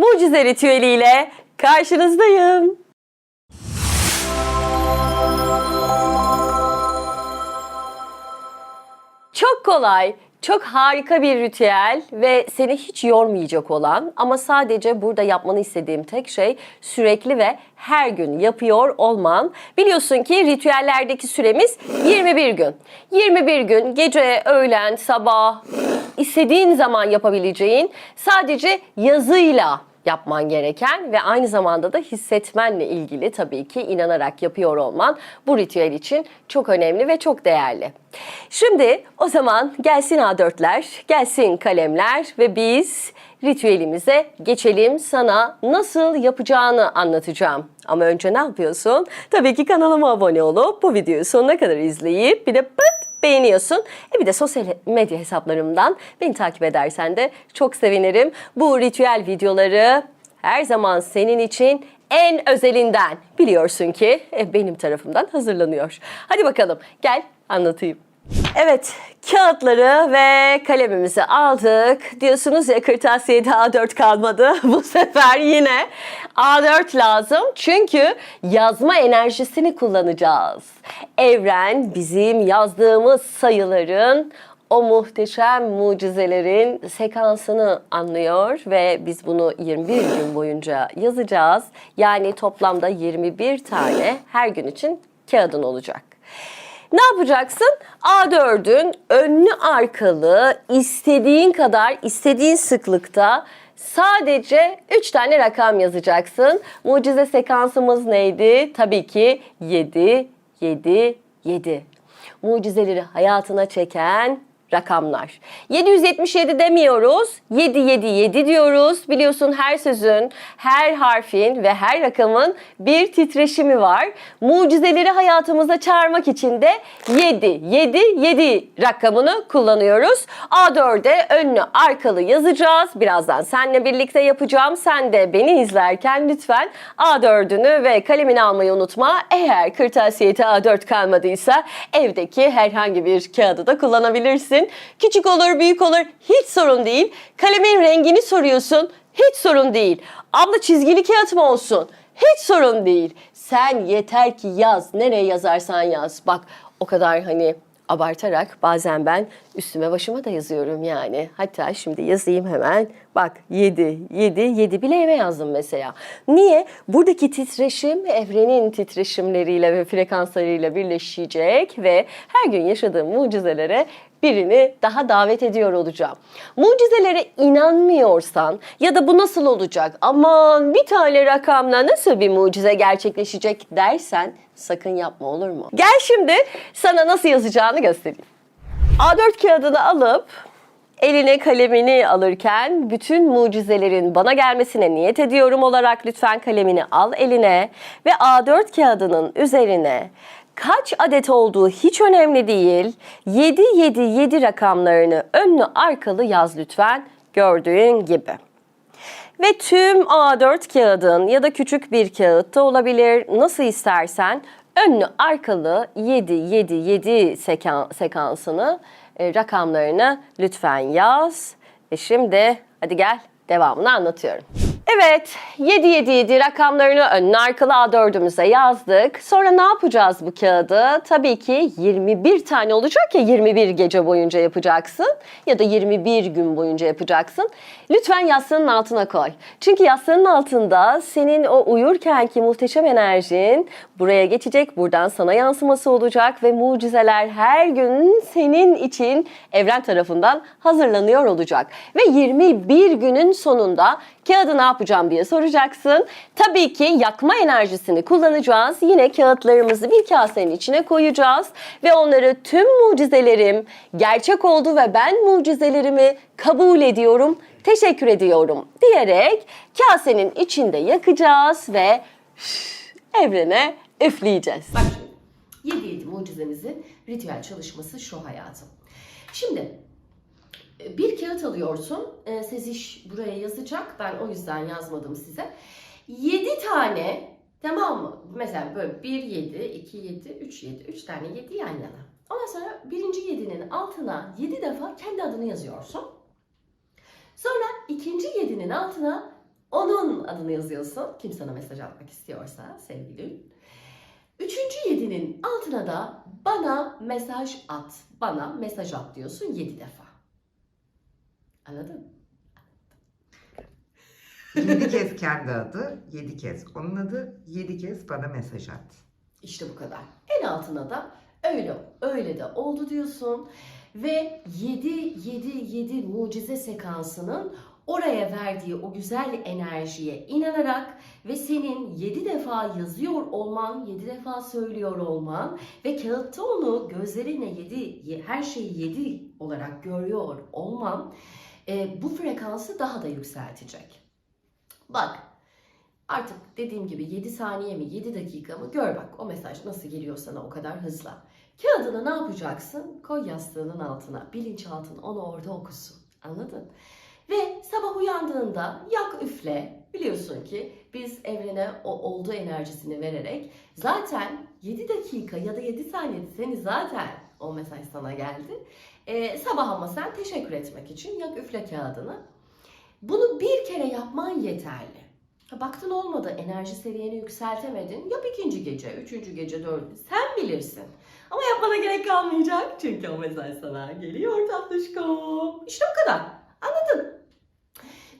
mucize ritüeliyle karşınızdayım. Çok kolay, çok harika bir ritüel ve seni hiç yormayacak olan ama sadece burada yapmanı istediğim tek şey sürekli ve her gün yapıyor olman. Biliyorsun ki ritüellerdeki süremiz 21 gün. 21 gün gece, öğlen, sabah istediğin zaman yapabileceğin sadece yazıyla yapman gereken ve aynı zamanda da hissetmenle ilgili tabii ki inanarak yapıyor olman bu ritüel için çok önemli ve çok değerli. Şimdi o zaman gelsin A4'ler, gelsin kalemler ve biz ritüelimize geçelim. Sana nasıl yapacağını anlatacağım. Ama önce ne yapıyorsun? Tabii ki kanalıma abone olup bu videoyu sonuna kadar izleyip bir de pıt beğeniyorsun. E bir de sosyal medya hesaplarımdan beni takip edersen de çok sevinirim. Bu ritüel videoları her zaman senin için en özelinden biliyorsun ki e, benim tarafımdan hazırlanıyor. Hadi bakalım gel anlatayım. Evet, kağıtları ve kalemimizi aldık. Diyorsunuz ya kırtasiyede A4 kalmadı. Bu sefer yine A4 lazım. Çünkü yazma enerjisini kullanacağız. Evren bizim yazdığımız sayıların o muhteşem mucizelerin sekansını anlıyor ve biz bunu 21 gün boyunca yazacağız. Yani toplamda 21 tane her gün için kağıdın olacak. Ne yapacaksın? A4'ün önlü arkalı istediğin kadar, istediğin sıklıkta sadece 3 tane rakam yazacaksın. Mucize sekansımız neydi? Tabii ki 7, 7, 7. Mucizeleri hayatına çeken rakamlar. 777 demiyoruz. 777 diyoruz. Biliyorsun her sözün, her harfin ve her rakamın bir titreşimi var. Mucizeleri hayatımıza çağırmak için de 7, 7, 7 rakamını kullanıyoruz. A4'e önlü arkalı yazacağız. Birazdan seninle birlikte yapacağım. Sen de beni izlerken lütfen A4'ünü ve kalemini almayı unutma. Eğer kırtasiyete A4 kalmadıysa evdeki herhangi bir kağıdı da kullanabilirsin. Küçük olur, büyük olur hiç sorun değil. Kalemin rengini soruyorsun hiç sorun değil. Abla çizgili kağıt mı olsun? Hiç sorun değil. Sen yeter ki yaz. Nereye yazarsan yaz. Bak o kadar hani abartarak bazen ben üstüme başıma da yazıyorum yani. Hatta şimdi yazayım hemen. Bak 7, 7, 7 bileğime yazdım mesela. Niye? Buradaki titreşim evrenin titreşimleriyle ve frekanslarıyla birleşecek ve her gün yaşadığım mucizelere birini daha davet ediyor olacağım. Mucizelere inanmıyorsan ya da bu nasıl olacak aman bir tane rakamla nasıl bir mucize gerçekleşecek dersen sakın yapma olur mu? Gel şimdi sana nasıl yazacağını göstereyim. A4 kağıdını alıp eline kalemini alırken bütün mucizelerin bana gelmesine niyet ediyorum olarak lütfen kalemini al eline ve A4 kağıdının üzerine kaç adet olduğu hiç önemli değil. 7 7 7 rakamlarını önlü arkalı yaz lütfen gördüğün gibi. Ve tüm A4 kağıdın ya da küçük bir kağıtta olabilir nasıl istersen önlü arkalı 7 7 7 sekan- sekansını e, rakamlarını lütfen yaz. Ve şimdi hadi gel devamını anlatıyorum. Evet 777 rakamlarını önüne arkalı A4'ümüze yazdık. Sonra ne yapacağız bu kağıdı? Tabii ki 21 tane olacak ya 21 gece boyunca yapacaksın ya da 21 gün boyunca yapacaksın. Lütfen yastığının altına koy. Çünkü yastığının altında senin o uyurkenki muhteşem enerjin buraya geçecek. Buradan sana yansıması olacak ve mucizeler her gün senin için evren tarafından hazırlanıyor olacak. Ve 21 günün sonunda kağıdı ne yapacağım diye soracaksın. Tabii ki yakma enerjisini kullanacağız. Yine kağıtlarımızı bir kasenin içine koyacağız ve onları tüm mucizelerim gerçek oldu ve ben mucizelerimi kabul ediyorum, teşekkür ediyorum diyerek kasenin içinde yakacağız ve evrene üfleyeceğiz. Bak şimdi 7-7 mucizemizin ritüel çalışması şu hayatım. Şimdi bir kağıt alıyorsun. E, Seziş buraya yazacak. Ben o yüzden yazmadım size. 7 tane tamam mı? Mesela böyle 1 7, 2 7, 3 7. 3 tane 7 yan yana. Ondan sonra birinci 7'nin altına 7 defa kendi adını yazıyorsun. Sonra ikinci 7'nin altına Onun adını yazıyorsun. Kim sana mesaj atmak istiyorsa sevgilin. Üçüncü yedinin altına da bana mesaj at. Bana mesaj at diyorsun yedi defa. Anladın? Yedi kez kendi adı, yedi kez onun adı, yedi kez bana mesaj at. İşte bu kadar. En altına da öyle öyle de oldu diyorsun ve 7 7 7 mucize sekansının oraya verdiği o güzel enerjiye inanarak ve senin 7 defa yazıyor olman, 7 defa söylüyor olman ve kağıtta onu gözlerine 7 her şeyi 7 olarak görüyor olman e, bu frekansı daha da yükseltecek. Bak Artık dediğim gibi 7 saniye mi 7 dakika mı gör bak o mesaj nasıl geliyor sana o kadar hızla. Kağıdını ne yapacaksın? Koy yastığının altına. Bilinçaltın onu orada okusun. Anladın? Ve sabah uyandığında yak üfle. Biliyorsun ki biz evrene o olduğu enerjisini vererek zaten 7 dakika ya da 7 saniyede seni zaten o mesaj sana geldi. Ee, sabah ama sen teşekkür etmek için yak üfle kağıdını. Bunu bir kere yapman yeterli. Baktın olmadı, enerji seviyeni yükseltemedin. Yap ikinci gece, üçüncü gece, dördüncü. Sen bilirsin. Ama yapmana gerek kalmayacak. Çünkü o mesaj sana geliyor tatlışkom. İşte o kadar. Anladın?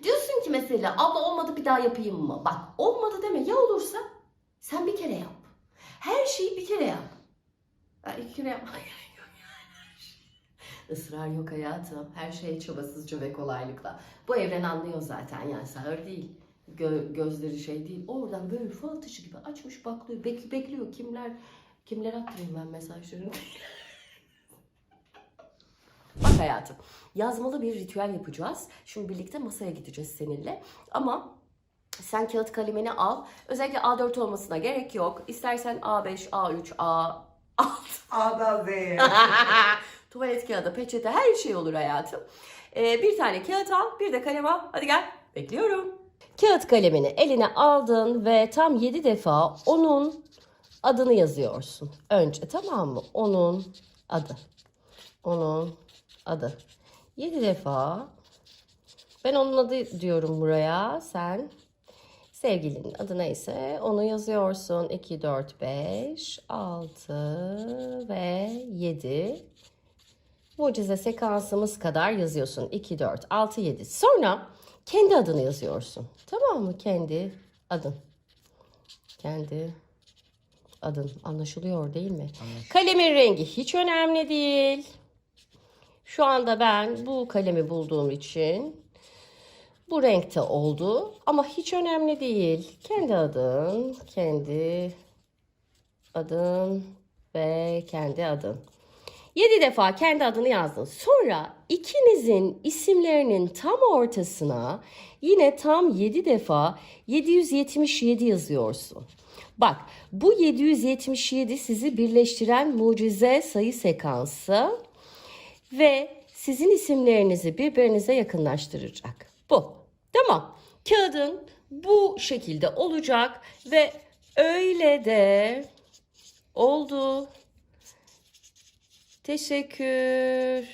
Diyorsun ki mesela abla olmadı bir daha yapayım mı? Bak olmadı deme ya olursa sen bir kere yap. Her şeyi bir kere yap. Ha, iki kere yapma gerek yok yani. Israr yok hayatım. Her şey çabasızca ve kolaylıkla. Bu evren anlıyor zaten yani sağır değil. Gö- gözleri şey değil. Oradan böyle fal atışı gibi açmış baklıyor. Bek- bekliyor kimler kimler attırayım ben mesajlarını. Bak hayatım yazmalı bir ritüel yapacağız. Şimdi birlikte masaya gideceğiz seninle. Ama sen kağıt kalemini al. Özellikle A4 olmasına gerek yok. İstersen A5, A3, A6 A'dan Z'ye. Tuvalet kağıdı, peçete her şey olur hayatım. Ee, bir tane kağıt al, bir de kalem al. Hadi gel. Bekliyorum. Kağıt kalemini eline aldın ve tam 7 defa onun adını yazıyorsun. Önce tamam mı? Onun adı. Onun adı. 7 defa. Ben onun adı diyorum buraya. Sen sevgilinin adı neyse onu yazıyorsun. 2, 4, 5, 6 ve 7 mucize sekansımız kadar yazıyorsun. 2, 4, 6, 7. Sonra kendi adını yazıyorsun. Tamam mı? Kendi adın. Kendi adın. Anlaşılıyor değil mi? Kalemin rengi hiç önemli değil. Şu anda ben bu kalemi bulduğum için bu renkte oldu. Ama hiç önemli değil. Kendi adın, kendi adın ve kendi adın. 7 defa kendi adını yazdın. Sonra ikinizin isimlerinin tam ortasına yine tam 7 defa 777 yazıyorsun. Bak bu 777 sizi birleştiren mucize sayı sekansı ve sizin isimlerinizi birbirinize yakınlaştıracak. Bu. Tamam. Kağıdın bu şekilde olacak ve öyle de oldu. Teşekkür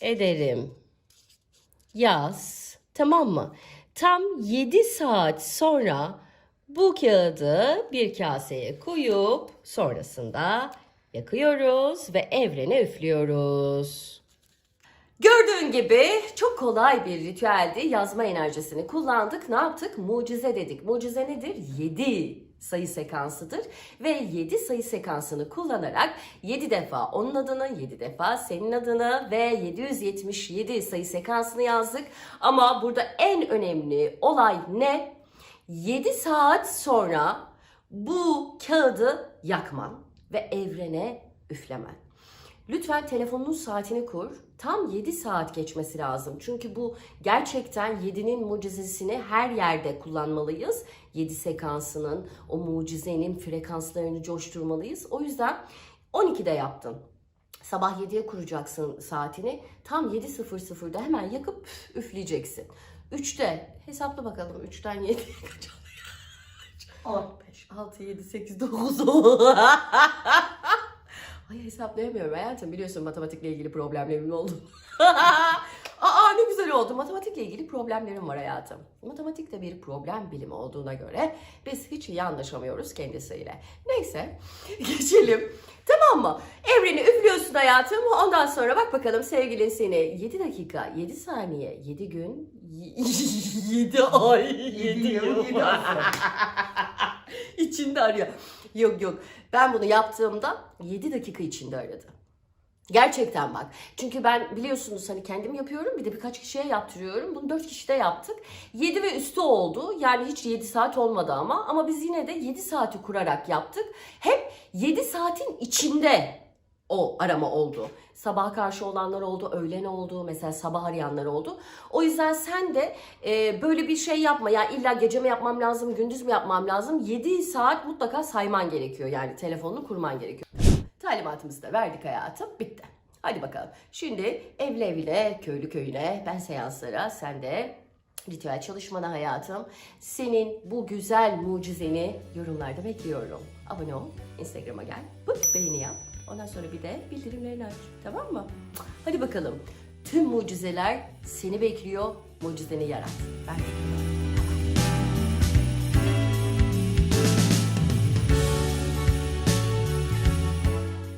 ederim. Yaz. Tamam mı? Tam 7 saat sonra bu kağıdı bir kaseye koyup sonrasında yakıyoruz ve evrene üflüyoruz. Gördüğün gibi çok kolay bir ritüeldi. Yazma enerjisini kullandık. Ne yaptık? Mucize dedik. Mucize nedir? 7 sayı sekansıdır. Ve 7 sayı sekansını kullanarak 7 defa onun adını, 7 defa senin adını ve 777 sayı sekansını yazdık. Ama burada en önemli olay ne? 7 saat sonra bu kağıdı yakman ve evrene üflemen. Lütfen telefonunun saatini kur. Tam 7 saat geçmesi lazım. Çünkü bu gerçekten 7'nin mucizesini her yerde kullanmalıyız. 7 sekansının, o mucizenin frekanslarını coşturmalıyız. O yüzden 12'de yaptın. Sabah 7'ye kuracaksın saatini. Tam 7.00'da hemen yakıp üf, üfleyeceksin. 3'te hesapla bakalım 3'ten 7'ye kaç oluyor? 5, 6, 7, 8, 9, 10. Ay hesaplayamıyorum hayatım. Biliyorsun matematikle ilgili problemlerim oldu. Aa ne güzel oldu. Matematikle ilgili problemlerim var hayatım. Matematik de bir problem bilimi olduğuna göre biz hiç iyi anlaşamıyoruz kendisiyle. Neyse geçelim. Tamam mı? Evreni üflüyorsun hayatım. Ondan sonra bak bakalım sevgilin seni 7 dakika, 7 saniye, 7 gün, 7 ay, 7 yıl. İçinde arıyor. Yok yok. Ben bunu yaptığımda 7 dakika içinde aradı. Gerçekten bak. Çünkü ben biliyorsunuz hani kendim yapıyorum bir de birkaç kişiye yaptırıyorum. Bunu 4 kişide yaptık. 7 ve üstü oldu. Yani hiç 7 saat olmadı ama. Ama biz yine de 7 saati kurarak yaptık. Hep 7 saatin içinde o arama oldu. Sabaha karşı olanlar oldu, öğlen oldu, mesela sabah arayanlar oldu. O yüzden sen de e, böyle bir şey yapma. Yani illa gece mi yapmam lazım, gündüz mü yapmam lazım? 7 saat mutlaka sayman gerekiyor. Yani telefonunu kurman gerekiyor. Talimatımızı da verdik hayatım. Bitti. Hadi bakalım. Şimdi evli evine, köylü köyüne, ben seanslara, sen de ritüel çalışmana hayatım. Senin bu güzel mucizeni yorumlarda bekliyorum. Abone ol, Instagram'a gel, beğeni yap. Ondan sonra bir de bildirimlerini aç. Tamam mı? Hadi bakalım. Tüm mucizeler seni bekliyor. Mucizeni yarat. Ben bekliyorum.